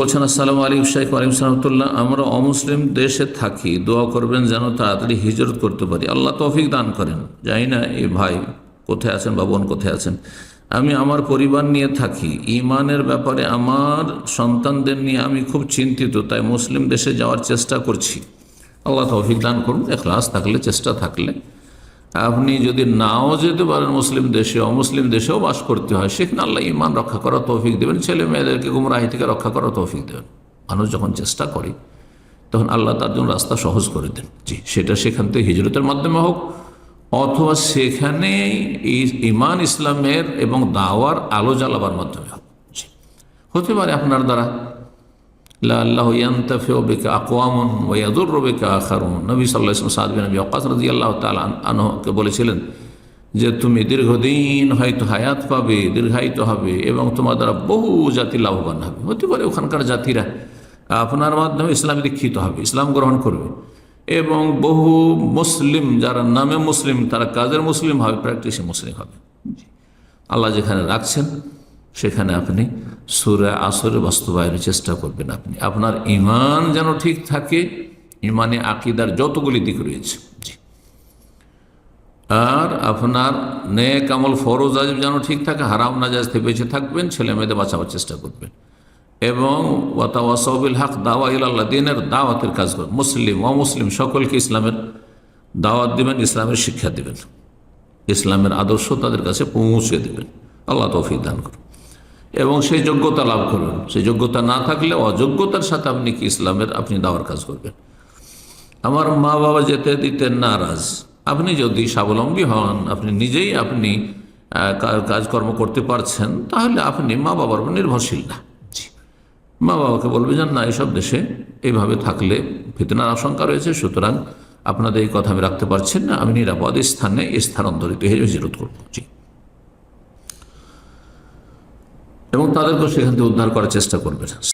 বলছেন, আসসালামু আলাইকুম শাইখ আলিম সালামতুল্লাহ আমরা অমুসলিম দেশে থাকি, দোয়া করবেন যেন তাড়াতাড়ি হিজরত করতে পারি। আল্লাহ তৌফিক দান করেন। জানি না এই ভাই কোথায় আছেন বা বোন কোথায় আছেন। আমি আমার পরিবার নিয়ে থাকি। ইমানের ব্যাপারে আমার সন্তানদের নিয়ে আমি খুব চিন্তিত, তাই মুসলিম দেশে যাওয়ার চেষ্টা করছি। আল্লাহ তৌফিক দান করুন। এখলাস থাকলে, চেষ্টা থাকলে আপনি যদি নাও যেতে পারেন মুসলিম দেশে, অমুসলিম দেশেও বাস করতে হয়, সেখানে আল্লাহ ইমান রক্ষা করার তৌফিক দেবেন, ছেলে মেয়েদেরকে গুমরাহি থেকে রক্ষা করার তৌফিক দেবেন। মানুষ যখন চেষ্টা করে, তখন আল্লাহ তার জন্য রাস্তা সহজ করে দেন। জি, সেটা সেখান থেকে হিজরতের মাধ্যমে হোক, অথবা সেখানে ইমান ইসলামের এবং দাওয়ার আলো জ্বালাবার মাধ্যমে হোক। হতে পারে আপনার দ্বারা। আনহকে বলেছিলেন যে, তুমি দীর্ঘদিন হয়তো হায়াত পাবে, দীর্ঘায়িত হবে এবং তোমার দ্বারা বহু জাতি লাভবান হবে। হতে পারে ওখানকার জাতিরা আপনার মাধ্যমে ইসলামে দীক্ষিত হবে, ইসলাম গ্রহণ করবে এবং বহু মুসলিম, যারা নামে মুসলিম, তারা কাজের মুসলিম হবে, প্র্যাকটিসে মুসলিম হবে। আল্লাহ যেখানে রাখছেন সেখানে আপনি সুরে আসরে বাস্তবায়নের চেষ্টা করবেন আপনি। আপনার ইমান যেন ঠিক থাকে ইমানে আকিদার যতগুলি দিক রয়েছে। আর আপনার নেক আমল ফরজ, আজব যেন ঠিক থাকে, হারাম নাজাজ থেকে বেঁচে থাকবেন, ছেলে মেয়েদের বাঁচাবার চেষ্টা করবেন। এবং ওয়াতাওয়াসবিল হক, দাওয়া ইল্লাহ দিনের দাওয়াতের কাজ করবেন। মুসলিম ও মুসলিম সকলকে ইসলামের দাওয়াত দিবেন, ইসলামের শিক্ষা দিবেন। ইসলামের আদর্শ তাদের কাছে পৌঁছে দেবেন। আল্লাহ তৌফিক দান করুন। এবং সেই যোগ্যতা লাভ করবেন সেই যোগ্যতা না থাকলে অযোগ্যতার সাথে আপনি কি ইসলামের আপনি দাওয়ার কাজ করবেন। আমার মা বাবা যেতে দিতেন নারাজ। আপনি যদি স্বাবলম্বী হন, আপনি নিজেই আপনি কাজকর্ম করতে পারছেন, তাহলে আপনি মা বাবার উপর নির্ভরশীল না। মা বাবাকে বলবে যে, না এইসব দেশে এইভাবে থাকলে ফিতনার আশঙ্কা রয়েছে, সুতরাং আপনাদের এই কথা আমি রাখতে পারছেন না। আমি নিরাপদ স্থানে স্থানান্তরিত হয়ে হিজরত করব। জি। এবং তাদেরকেও সেখান থেকে উদ্ধার করার চেষ্টা করবেন।